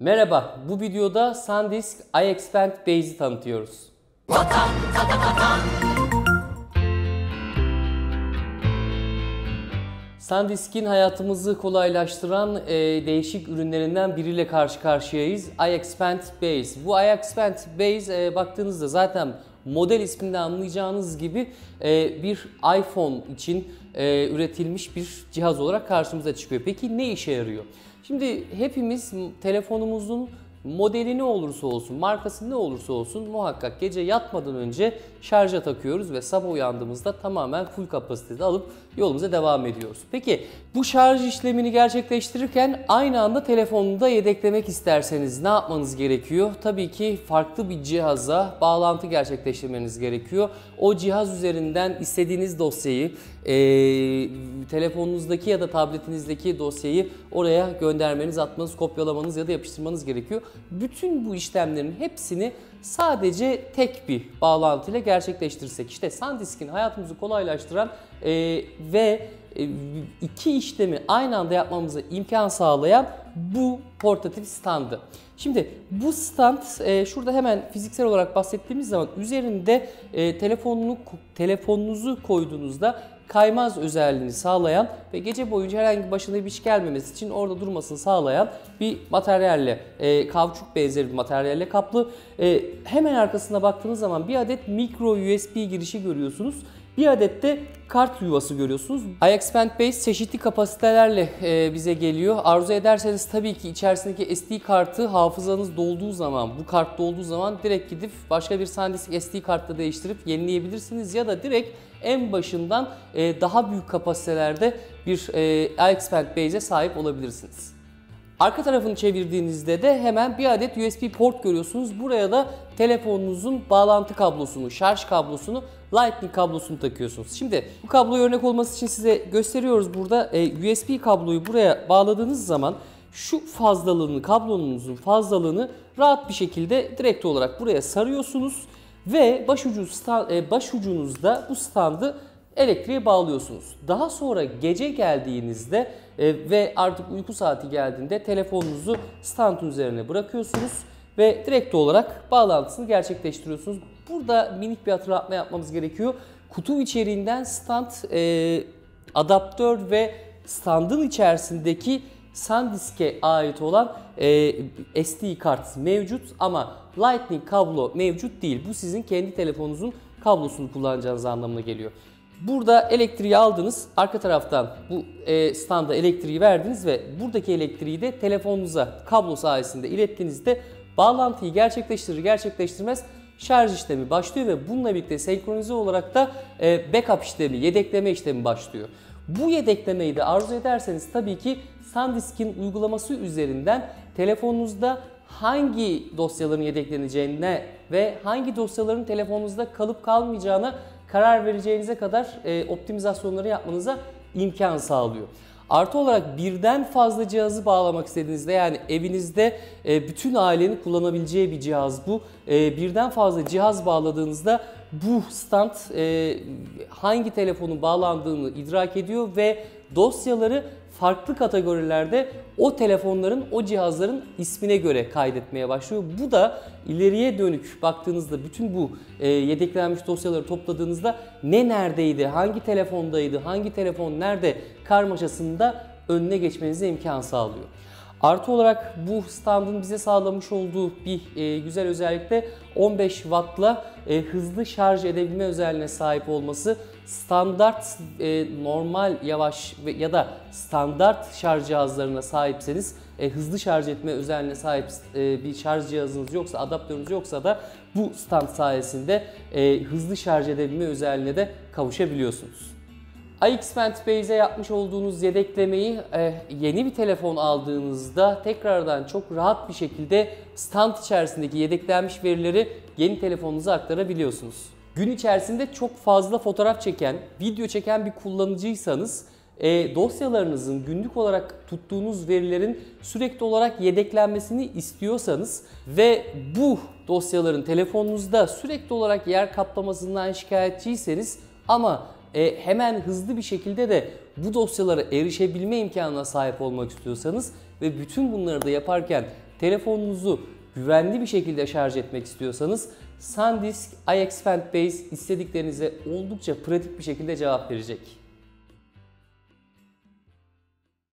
Merhaba, bu videoda SanDisk iXpand Base'i tanıtıyoruz. SanDisk'in hayatımızı kolaylaştıran e, değişik ürünlerinden biriyle karşı karşıyayız. iXpand Base. Bu iXpand Base e, baktığınızda zaten model isminden anlayacağınız gibi e, bir iPhone için e, üretilmiş bir cihaz olarak karşımıza çıkıyor. Peki ne işe yarıyor? Şimdi hepimiz telefonumuzun modeli ne olursa olsun, markası ne olursa olsun muhakkak gece yatmadan önce şarja takıyoruz ve sabah uyandığımızda tamamen full kapasitede alıp yolumuza devam ediyoruz. Peki bu şarj işlemini gerçekleştirirken aynı anda telefonunu da yedeklemek isterseniz ne yapmanız gerekiyor? Tabii ki farklı bir cihaza bağlantı gerçekleştirmeniz gerekiyor. O cihaz üzerinden istediğiniz dosyayı, e, telefonunuzdaki ya da tabletinizdeki dosyayı oraya göndermeniz, atmanız, kopyalamanız ya da yapıştırmanız gerekiyor. Bütün bu işlemlerin hepsini sadece tek bir bağlantıyla gerçekleştirirsek işte SanDisk'in hayatımızı kolaylaştıran e, ve e, iki işlemi aynı anda yapmamıza imkan sağlayan bu portatif standı. Şimdi bu stand e, şurada hemen fiziksel olarak bahsettiğimiz zaman üzerinde e, telefonunu telefonunuzu koyduğunuzda kaymaz özelliğini sağlayan ve gece boyunca herhangi başına bir iş gelmemesi için orada durmasını sağlayan bir materyalle, e, kauçuk benzeri bir materyalle kaplı. E, hemen arkasına baktığınız zaman bir adet micro USB girişi görüyorsunuz. Bir adet de kart yuvası görüyorsunuz. iXpand Base çeşitli kapasitelerle e, bize geliyor. Arzu ederseniz tabii ki içerisindeki SD kartı hafızanız dolduğu zaman, bu kart dolduğu zaman direkt gidip başka bir SanDisk SD kartla değiştirip yenileyebilirsiniz ya da direkt en başından e, daha büyük kapasitelerde bir e, iXpand Base'e sahip olabilirsiniz. Arka tarafını çevirdiğinizde de hemen bir adet USB port görüyorsunuz. Buraya da telefonunuzun bağlantı kablosunu, şarj kablosunu, Lightning kablosunu takıyorsunuz. Şimdi bu kabloyu örnek olması için size gösteriyoruz burada. E, USB kabloyu buraya bağladığınız zaman şu fazlalığını, kablonunuzun fazlalığını rahat bir şekilde direkt olarak buraya sarıyorsunuz ve başucu e, başucunuzda bu standı elektriğe bağlıyorsunuz. Daha sonra gece geldiğinizde e, ve artık uyku saati geldiğinde telefonunuzu standın üzerine bırakıyorsunuz ve direkt olarak bağlantısını gerçekleştiriyorsunuz. Burada minik bir hatırlatma yapmamız gerekiyor. Kutu içeriğinden stand, e, adaptör ve standın içerisindeki SanDisk'e ait olan e, SD kart mevcut ama Lightning kablo mevcut değil. Bu sizin kendi telefonunuzun kablosunu kullanacağınız anlamına geliyor. Burada elektriği aldınız. Arka taraftan bu e, standa elektriği verdiniz ve buradaki elektriği de telefonunuza kablo sayesinde ilettiğinizde bağlantıyı gerçekleştirir gerçekleştirmez şarj işlemi başlıyor ve bununla birlikte senkronize olarak da e, backup işlemi, yedekleme işlemi başlıyor. Bu yedeklemeyi de arzu ederseniz tabii ki SanDisk'in uygulaması üzerinden telefonunuzda hangi dosyaların yedekleneceğine ve hangi dosyaların telefonunuzda kalıp kalmayacağına karar vereceğinize kadar e, optimizasyonları yapmanıza imkan sağlıyor. Artı olarak birden fazla cihazı bağlamak istediğinizde yani evinizde e, bütün ailenin kullanabileceği bir cihaz bu. E, birden fazla cihaz bağladığınızda bu stand e, hangi telefonun bağlandığını idrak ediyor ve dosyaları farklı kategorilerde o telefonların, o cihazların ismine göre kaydetmeye başlıyor. Bu da ileriye dönük baktığınızda bütün bu e, yedeklenmiş dosyaları topladığınızda ne neredeydi, hangi telefondaydı, hangi telefon nerede karmaşasında önüne geçmenize imkan sağlıyor. Artı olarak bu standın bize sağlamış olduğu bir e, güzel özellik de 15 wattla e, hızlı şarj edebilme özelliğine sahip olması. Standart e, normal yavaş ve ya da standart şarj cihazlarına sahipseniz e, hızlı şarj etme özelliğine sahip e, bir şarj cihazınız yoksa, adaptörünüz yoksa da bu stand sayesinde e, hızlı şarj edebilme özelliğine de kavuşabiliyorsunuz iXpand Base'e yapmış olduğunuz yedeklemeyi e, yeni bir telefon aldığınızda tekrardan çok rahat bir şekilde stand içerisindeki yedeklenmiş verileri yeni telefonunuza aktarabiliyorsunuz. Gün içerisinde çok fazla fotoğraf çeken, video çeken bir kullanıcıysanız e, dosyalarınızın günlük olarak tuttuğunuz verilerin sürekli olarak yedeklenmesini istiyorsanız ve bu dosyaların telefonunuzda sürekli olarak yer kaplamasından şikayetçiyseniz ama e, hemen hızlı bir şekilde de bu dosyalara erişebilme imkanına sahip olmak istiyorsanız ve bütün bunları da yaparken telefonunuzu güvenli bir şekilde şarj etmek istiyorsanız SanDisk iXFend Base istediklerinize oldukça pratik bir şekilde cevap verecek.